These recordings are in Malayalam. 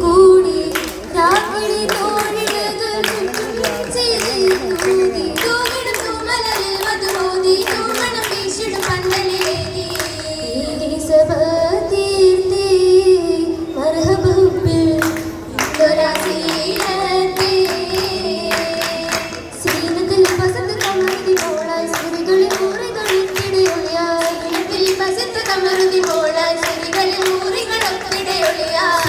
കൂടി രാവിലെ തോന്നിയതും ചെയ്തു കൂടി Yeah.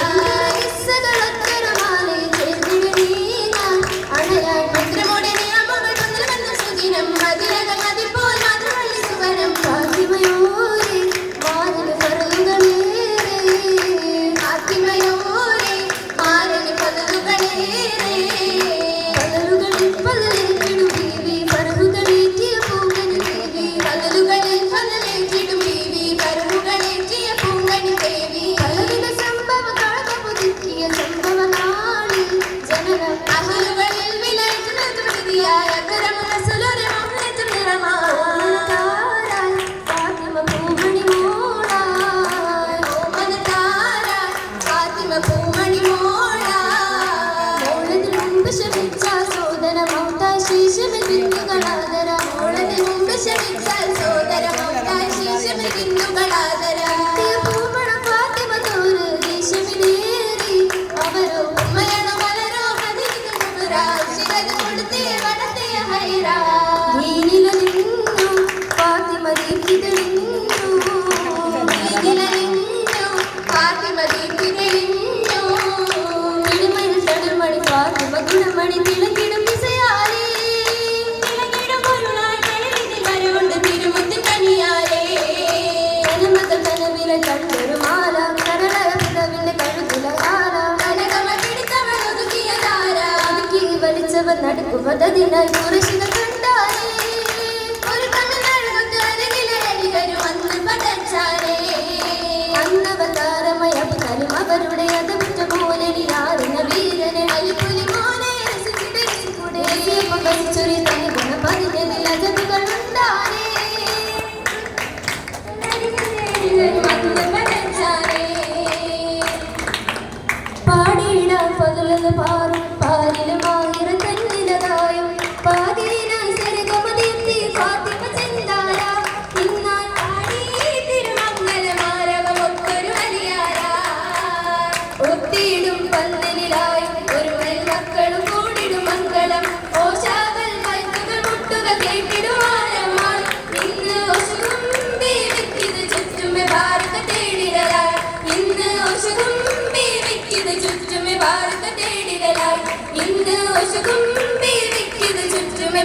മോളതിൽ മുമ്പ് ശമിച്ചാൽ സോദര മൗന ശീശമിൽ കിന്നുകളാദര ഉമ്മയണോ മലരോ ഹദീദ് കുബുറ ശിരത് കൊടുത്തേ വടത്തേ ഹൈറാ ഇതിലലിഞ്ഞു ഫാത്തിമ ദീപ്തിതെളിഞ്ഞു ഗുണമണി തിളക്കിടും വലിച്ചവർ നടക്കുവതതിനായി കുറശിക ഒത്തിയിടും പന്തലിലായും ഒരു മക്കളും കൂടിടും മംഗളം. ഓശാകൾ ചുറ്റുമെ ഭാരത തേടിടലായി. ചുറ്റുമെ ചുറ്റുമെ